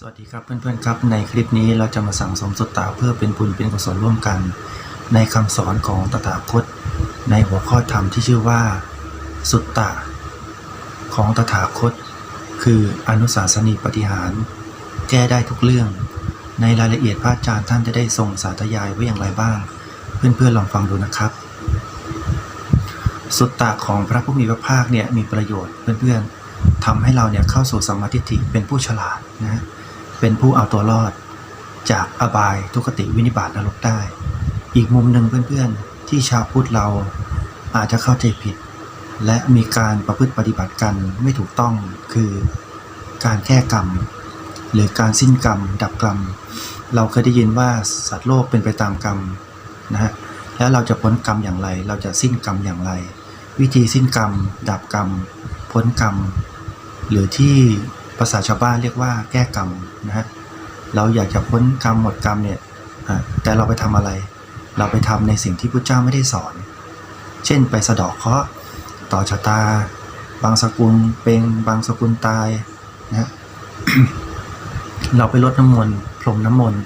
สวัสดีครับเพื่อนๆครับ ในคลิปนี้เราจะมาสั่งสมสุตตาเพื่อเป็นบุญเป็นกุศลร่วมกัน ในคำสอนของตถาคต ในหัวข้อธรรมที่ชื่อว่า สุตตะ ของตถาคต คืออนุสาสนีปฏิหาร แก้ได้ทุกเรื่อง ในรายละเอียดพระอาจารย์ท่านจะได้ทรงสาธยายไว้อย่างไรบ้าง เพื่อนๆลองฟังดูนะครับ สุตตะของพระผู้มีพระภาคเนี่ยมีประโยชน์เพื่อนๆทำให้เราเนี่ยเข้าสู่สมาธิถิเป็นผู้ฉลาดนะ เป็นผู้เอาตัวรอด จากอบายทุกขติวินิบาตนรกได้ อีกมุมหนึ่งเพื่อนๆ ที่ชาวพุทธเราอาจจะเข้าใจผิด และมีการประพฤติปฏิบัติกันไม่ถูกต้องคือการแก้กรรม หรือการสิ้นกรรม ดับกรรม เราเคยได้ยินว่าสัตว์โลกเป็นไปตามกรรมนะฮะแล้วเราจะพ้นกรรมอย่างไร เราจะสิ้นกรรมอย่างไร วิธีสิ้นกรรม ดับกรรม พ้นกรรม หรือที่ ภาษาชาวบ้านเรียกว่าแก้กรรมนะฮะเราอยากจะพ้นกรรมหมดกรรมเนี่ยแต่เราไปทำอะไร เราไปทำในสิ่งที่พระเจ้าไม่ได้สอน เช่นไปสะดอกเคราะห์ต่อชะตา บางสกุลเป็นบางสกุลตายนะเราไปลดน้ำมนต์พรมน้ำมนต์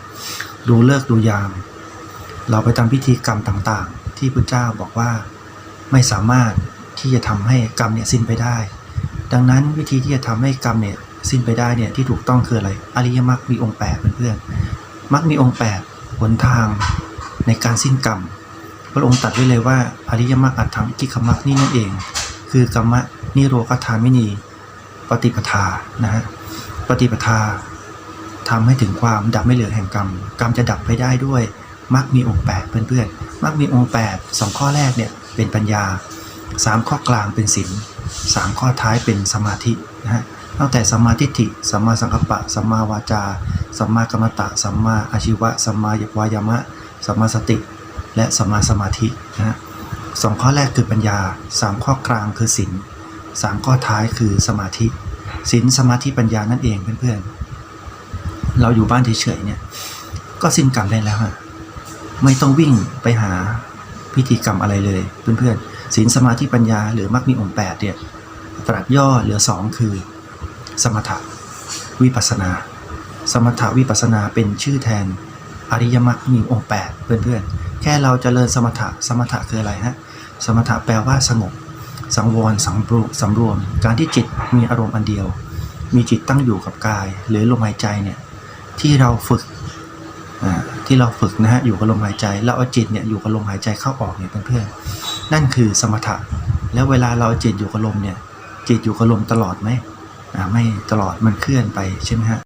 ดูเลิกดูยาม เราไปทำพิธีกรรมต่างๆ ที่พระเจ้าบอกว่าไม่สามารถที่จะทำให้กรรมเนี่ยสิ้นไปได้ ดังนั้นวิธีที่จะทำให้กรรมเนี่ย สิ้นไปได้เนี่ยที่ถูกต้องคืออะไร อริยมรรคมีองค์แปดเพื่อนๆมรรคมีองค์แปดหนทางในการสิ้นกรรม พระองค์ตัดไว้เลยว่าอริยมรรคอัตถังกิขมรรคนี่นั่นเอง คือกรรมะนิโรธคามินี ปฏิปทานะฮะปฏิปทาทำให้ถึงความดับไม่เหลือแห่งกรรม กรรมจะดับไปได้ด้วยมรรคมีองค์แปดเพื่อนๆมรรคมีองค์แปดสองข้อแรกเนี่ยเป็นปัญญาสามข้อกลางเป็นศีลสามข้อท้ายเป็นสมาธินะฮะ ตั้งแต่สัมมาทิฏฐิสัมมาสังกัปปะสัมมาวาจาสัมมากรรมตะสัมมาอาชีวะสัมมาวายามะสัมมาสติ และสัมมาสมาธินะฮะสองข้อแรกคือปัญญาสามข้อกลางคือศีลสามข้อท้ายคือสมาธิศีลสมาธิปัญญานั่นเองเพื่อนๆ เราอยู่บ้านเฉยๆเนี่ยก็สิ้นกรรมได้แล้วฮะไม่ต้องวิ่งไปหาพิธีกรรมอะไรเลยเพื่อนๆศีลสมาธิปัญญาหรือมรรคมีองค์แปดเนี่ยตรัสย่อเหลือสองคือ สมถะวิปัสนา สมถะวิปัสนาเป็นชื่อแทนอริยมรรคมีองค์แปดเพื่อนๆ แค่เราจเจริญสมถะ สมถะคืออะไรฮะ สมถะแปลว่าสงบ สังวร สังปรุสำรวม การที่จิตมีอารมณ์อันเดียว มีจิตตั้งอยู่กับกาย หรือลมหายใจเนี่ย ที่เราฝึก ที่เราฝึกนะฮะ อยู่กับลมหายใจเราเอาจิตเนี่ยอยู่กับลมหายใจเข้าออกเนี่ยเพื่อนๆ นั่นคือสมถะ แล้วเวลาเราจิตอยู่กับลมเนี่ย จิตอยู่กับลมตลอดไหม ไม่ตลอดมันเคลื่อนไปใช่ไหมฮะ